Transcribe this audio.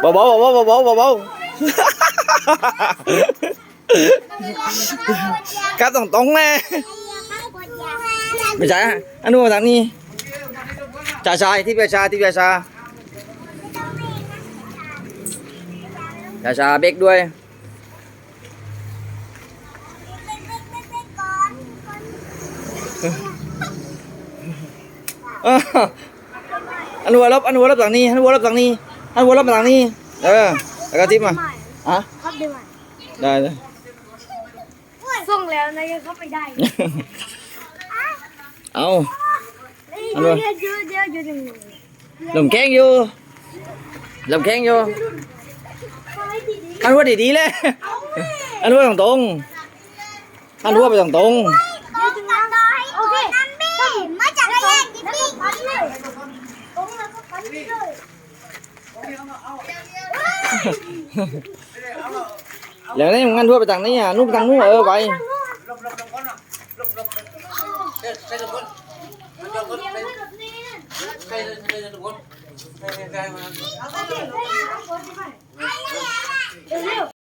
เบาเบาเบาเบาเบาเบาเบากัดตรงตรงๆแน่ไม่ใช่อะอันนู้นมาทางนี้ชาชายที่เปียชาที่เปียชาชาชาเบรกด้วยอ้าวอันวัวลบอันวัวลบหลังนี้อันวัวลบหลังนี้ อันวัวลบหลังนี้เออแล้วก็ทิปมาอะครับดีไหมได้เลยส่งแล้วนะยังเข้าไปได้เอาเดี๋ยวเดี๋ยวเดี๋ยวเดี๋ยวเดี๋ยวหนึ่งลมแข้งอยู่ลมแข้งอยู่อันวัวดีๆเลยอันวัวตรงตรงๆอันวัวไปตรงตรงเดี๋ยวถึงแล้วโอเคนั่นบี้มาจากไหนยิบบี้ปันเลยตรงแล้วก็ปันเลย ๆอย่างนี้งั้นวัวไปทางนี้อะนู่นไปทางนู้นเออไปเร็ว